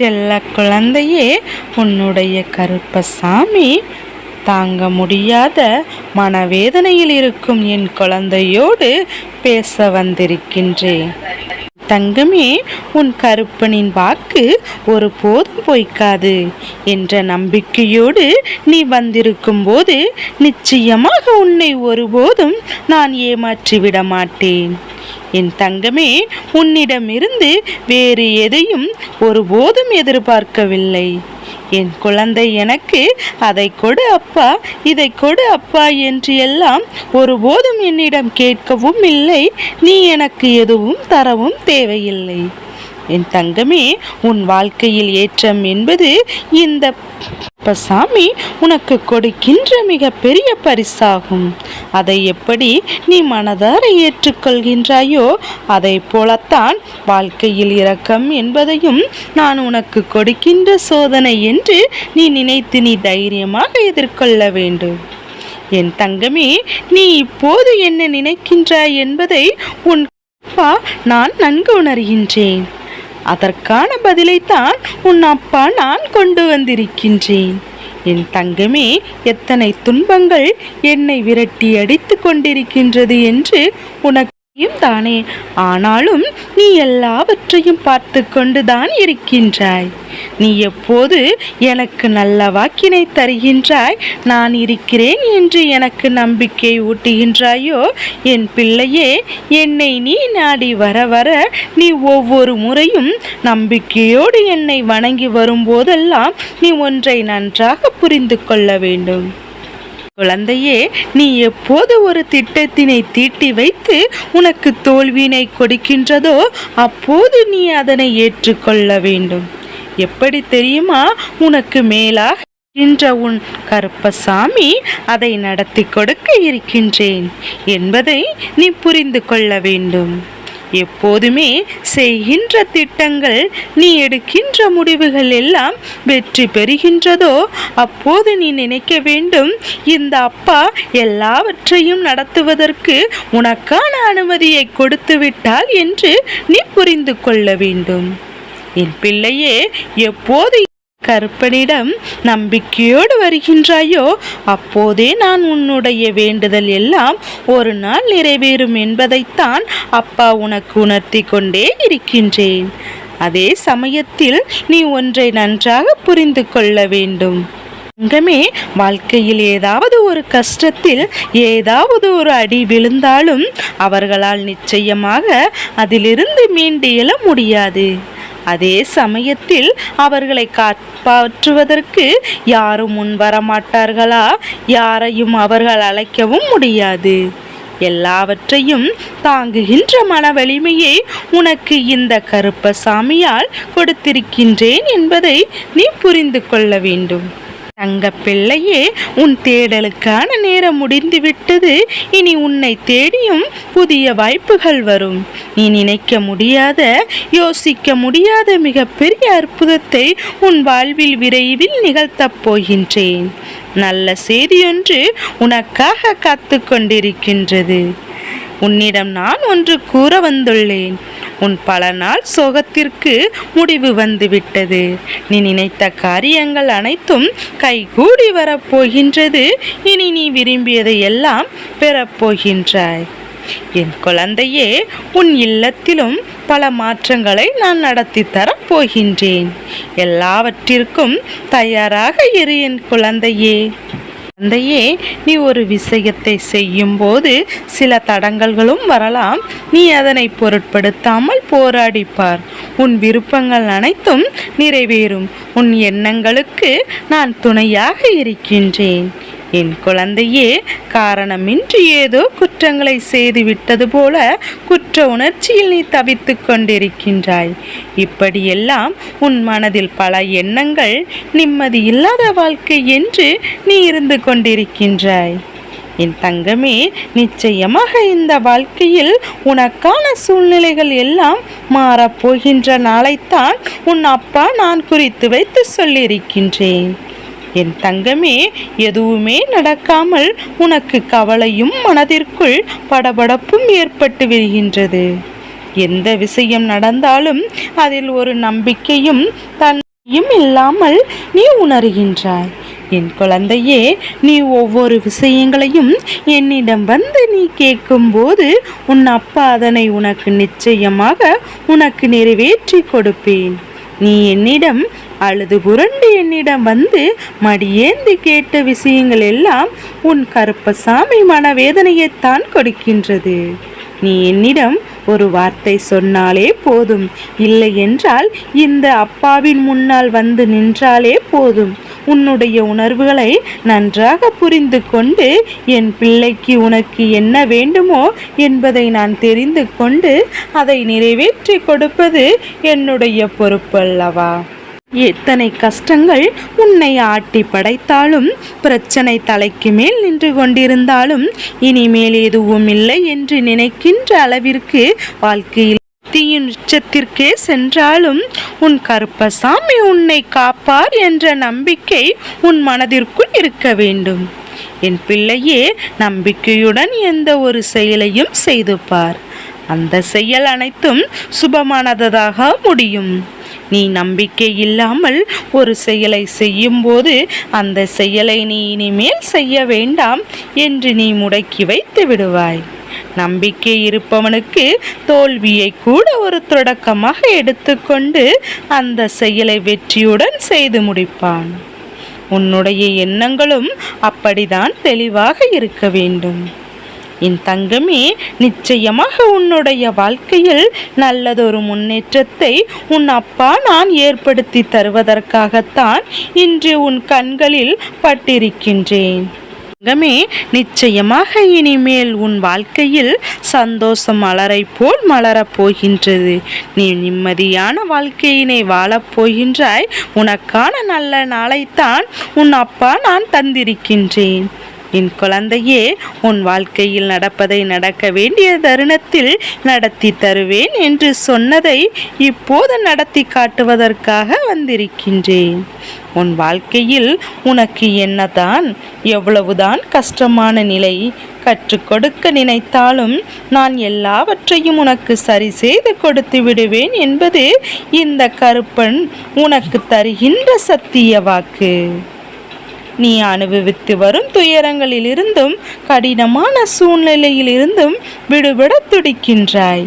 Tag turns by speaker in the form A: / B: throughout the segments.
A: செல்ல குழந்தையே உன்னுடைய கருப்பசாமி தாங்க முடியாத மனவேதனையில் இருக்கும் என் குழந்தையோடு பேச வந்திருக்கின்றேன். தங்கமே உன் கருப்பனின் வாக்கு ஒரு போதும் பொய்க்காது என்ற நம்பிக்கையோடு நீ வந்திருக்கும் போது நிச்சயமாக உன்னை ஒருபோதும் நான் ஏமாற்றிவிட மாட்டேன். என் தங்கமே உன்னிடமிருந்து வேறு எதையும் ஒருபோதும் எதிர்பார்க்கவில்லை. என் குழந்தை எனக்கு அதை கொடு அப்பா இதை கொடு அப்பா என்று எல்லாம் ஒருபோதும் என்னிடம் கேட்கவும் இல்லை. நீ எனக்கு எதுவும் தரவும் தேவையில்லை. என் தங்கமே உன் வாழ்க்கையில் ஏற்றம் என்பது இந்த சாமி உனக்கு கொடுக்கின்ற மிக பெரிய பரிசாகும். அதை எப்படி நீ மனதார ஏற்றுக்கொள்கின்றாயோ அதை போலத்தான் வாழ்க்கையில் இரக்கம் என்பதையும் நான் உனக்கு கொடுக்கின்ற சோதனை என்று நீ நினைத்து நீ தைரியமாக எதிர்கொள்ள வேண்டும். என் தங்கமே நீ இப்போது என்ன நினைக்கின்றாய் என்பதை உன் அப்பா நான் நன்கு உணர்கின்றேன். அதற்கான பதிலைத்தான் உன் அப்பா நான் கொண்டு வந்திருக்கின்றேன். என் தங்கமே எத்தனை துன்பங்கள் என்னை விரட்டி அடித்து கொண்டிருக்கின்றது என்று உனக்கு தானே. ஆனாலும் நீ எல்லாவற்றையும் பார்த்து கொண்டுதான் இருக்கின்றாய். நீ எப்போது எனக்கு நல்ல வாக்கினை தருகின்றாய்? நான் இருக்கிறேன் என்று எனக்கு நம்பிக்கை ஊட்டுகின்றாயோ? என் பிள்ளையே என்னை நீ நாடி வர வர நீ ஒவ்வொரு முறையும் நம்பிக்கையோடு என்னை வணங்கி வரும்போதெல்லாம் நீ ஒன்றை நன்றாக புரிந்து கொள்ள வேண்டும். குழந்தையே நீ எப்போது ஒரு திட்டத்தினை தீட்டி வைத்து உனக்கு தோல்வியினை கொடுக்கின்றதோ அப்போது நீ அதனை ஏற்றுக்கொள்ள வேண்டும். எப்படி தெரியுமா? உனக்கு மேலாக என்ற உன் கருப்பசாமி அதை நடத்தி கொடுக்க இருக்கின்றேன் என்பதை நீ புரிந்து கொள்ள வேண்டும். எப்போதுமே செய்கின்ற திட்டங்கள் நீ எடுக்கின்ற முடிவுகள் எல்லாம் வெற்றி பெறுகின்றதோ அப்போது நீ நினைக்க வேண்டும் இந்த அப்பா எல்லாவற்றையும் நடத்துவதற்கு உனக்கான அனுமதியை கொடுத்து விட்டால் என்று நீ புரிந்து கொள்ள வேண்டும். என் பிள்ளையே எப்போது கருப்பனிடம் நம்பிக்கையோடு வருகின்றாயோ அப்போதே நான் உன்னுடைய வேண்டுதல் எல்லாம் ஒரு நாள் நிறைவேறும் என்பதைத்தான் அப்பா உனக்கு உணர்த்தி கொண்டே இருக்கின்றேன். அதே சமயத்தில் நீ ஒன்றை நன்றாக புரிந்து கொள்ள வேண்டும். தங்கமே வாழ்க்கையில் ஏதாவது ஒரு கஷ்டத்தில் ஏதாவது ஒரு அடி விழுந்தாலும் அவர்களால் நிச்சயமாக அதிலிருந்து மீண்டு எழ முடியாது. அதே சமயத்தில் அவர்களை காப்பாற்றுவதற்கு யாரும் முன் வரமாட்டார்களா? யாரையும் அவர்கள் அழைக்கவும் முடியாது. எல்லாவற்றையும் தாங்குகின்ற மன வலிமையை உனக்கு இந்த கருப்பசாமியால் கொடுத்திருக்கின்றேன் என்பதை நீ புரிந்து கொள்ள வேண்டும். தங்க பிள்ளையே உன் தேடலுக்கான நேரம் முடிந்துவிட்டது. இனி உன்னை தேடியும் புதிய வாய்ப்புகள் வரும். நீ நினைக்க முடியாத யோசிக்க முடியாத மிகப்பெரிய அற்புதத்தை உன் வாழ்வில் விரைவில் நிகழ்த்தப் போகின்றேன். நல்ல செய்தியொன்று உனக்காக காத்து கொண்டிருக்கின்றது. உன்னிடம் நான் ஒன்று கூற வந்துள்ளேன். உன் பல நாள் சோகத்திற்கு முடிவு வந்துவிட்டது. நீ நினைத்த காரியங்கள் அனைத்தும் கைகூடி வரப்போகின்றது. இனி நீ விரும்பியதை எல்லாம் பெறப்போகின்றாய். என் குழந்தையே உன் இல்லத்திலும் பல மாற்றங்களை நான் நடத்தி தரப் போகின்றேன் எல்லாவற்றிற்கும் தயாராக இரு என் குழந்தையே. தந்தையே நீ ஒரு விஷயத்தை செய்யும்போது சில தடங்கல்களும் வரலாம். நீ அதனை பொருட்படுத்தாமல் போராடிப்பார். உன் விருப்பங்கள் அனைத்தும் நிறைவேறும். உன் எண்ணங்களுக்கு நான் துணையாக இருக்கின்றேன். என் குழந்தையே காரணமின்றி ஏதோ குற்றங்களை செய்துவிட்டது போல குற்ற உணர்ச்சியில் நீ தவித்து கொண்டிருக்கின்றாய். இப்படியெல்லாம் உன் மனதில் பல எண்ணங்கள் நிம்மதி இல்லாத வாழ்க்கை என்று நீ இருந்து கொண்டிருக்கின்றாய். என் தங்கமே நிச்சயமாக இந்த வாழ்க்கையில் உனக்கான சூழ்நிலைகள் எல்லாம் மாறப்போகின்ற நாளைத்தான் உன் அப்பா நான் குறித்து வைத்து சொல்லியிருக்கின்றேன். என் தங்கமே எதுவுமே நடக்காமல் உனக்கு கவலையும் மனதிற்குள் படபடப்பும் ஏற்பட்டு விடுகின்றது எந்த விஷயம் நடந்தாலும் அதில் ஒரு நம்பிக்கையும் தன்மையும் இல்லாமல் நீ உணர்கின்றாய். என் குழந்தையே நீ ஒவ்வொரு விஷயங்களையும் என்னிடம் வந்து நீ கேட்கும்போது உன் அப்பா அதனை உனக்கு நிச்சயமாக உனக்கு நிறைவேற்றி கொடுப்பேன். நீ என்னிடம் அழுது புரண்டு என்னிடம் வந்து மடியேந்தி கேட்ட விஷயங்கள் எல்லாம் உன் கருப்பசாமி மனவேதனையைத்தான் கொடுக்கின்றது. நீ என்னிடம் ஒரு வார்த்தை சொன்னாலே போதும். இல்லை என்றால் இந்த அப்பாவின் முன்னால் வந்து நின்றாலே போதும். உன்னுடைய உணர்வுகளை நன்றாக புரிந்து கொண்டு என் பிள்ளைக்கு உனக்கு என்ன வேண்டுமோ என்பதை நான் தெரிந்து கொண்டு அதை நிறைவேற்றி கொடுப்பது என்னுடைய பொறுப்பல்லவா? எத்தனை கஷ்டங்கள் உன்னை ஆட்டி படைத்தாலும் பிரச்சனை தலைக்கு மேல் நின்று கொண்டிருந்தாலும் இனிமேல் எதுவும் இல்லை என்று நினைக்கின்ற அளவிற்கு வாழ்க்கையில் தீயின் உச்சத்திற்கே சென்றாலும் உன் கருப்பசாமி உன்னை காப்பார் என்ற நம்பிக்கை உன் மனதிற்குள் இருக்க வேண்டும். என் பிள்ளையே நம்பிக்கையுடன் எந்த ஒரு செயலையும் செய்து பார். அந்த செயல் அனைத்தும் சுபமானதாக முடியும். நீ நம்பிக்கை இல்லாமல் ஒரு செயலை செய்யும்போது அந்த செயலை நீ இனிமேல் செய்ய வேண்டாம் என்று நீ முடக்கி வைத்து விடுவாய். நம்பிக்கை இருப்பவனுக்கு தோல்வியை கூட ஒரு தொடக்கமாக எடுத்துக்கொண்டு அந்த செயலை வெற்றியுடன் செய்து முடிப்பான். உன்னுடைய எண்ணங்களும் அப்படிதான் தெளிவாக இருக்க வேண்டும். என் தங்கமே நிச்சயமாக உன்னுடைய வாழ்க்கையில் நல்லதொரு முன்னேற்றத்தை உன் அப்பா நான் ஏற்படுத்தி தருவதற்காகத்தான் இன்று உன் கண்களில் பட்டிருக்கின்றேன். தங்கமே நிச்சயமாக இனிமேல் உன் வாழ்க்கையில் சந்தோஷம் மலரை போல் மலரப் போகின்றது. நீ நிம்மதியான வாழ்க்கையினை வாழப் போகின்றாய். உனக்கான நல்ல நாளைத்தான் உன் அப்பா நான் தந்திருக்கின்றேன். என் குழந்தையே உன் வாழ்க்கையில் நடப்பதை நடக்க வேண்டிய தருணத்தில் நடத்தி தருவேன் என்று சொன்னதை இப்போது நடத்தி காட்டுவதற்காக வந்திருக்கின்றேன். உன் வாழ்க்கையில் உனக்கு என்னதான் எவ்வளவுதான் கஷ்டமான நிலை கற்றுக் கொடுக்க நினைத்தாலும் நான் எல்லாவற்றையும் உனக்கு சரி செய்து கொடுத்து விடுவேன் என்பது இந்த கருப்பன் உனக்கு தருகின்ற சத்திய வாக்கு. நீ அனுபவித்து வரும் துயரங்களிலிருந்தும் கடினமான சூழ்நிலையிலிருந்தும் விடுபட துடிக்கின்றாய்.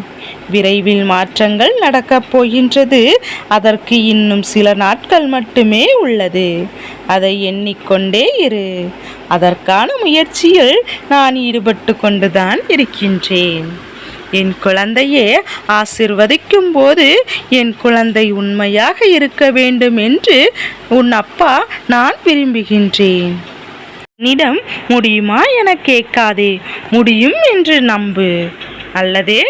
A: விரைவில் மாற்றங்கள் நடக்கப் போகின்றது. அதற்கு இன்னும் சில நாட்கள் மட்டுமே உள்ளது. அதை எண்ணிக்கொண்டே இரு. அதற்கான முயற்சியில் நான் ஈடுபட்டு கொண்டுதான் இருக்கின்றேன். என் குழந்தையே ஆசிர்வதிக்கும் போது என் குழந்தை உண்மையாக இருக்க வேண்டும் என்று உன் அப்பா நான் விரும்புகின்றேன். என்னிடம் முடியுமா என கேட்காதே முடியும் என்று நம்பு. அல்லதே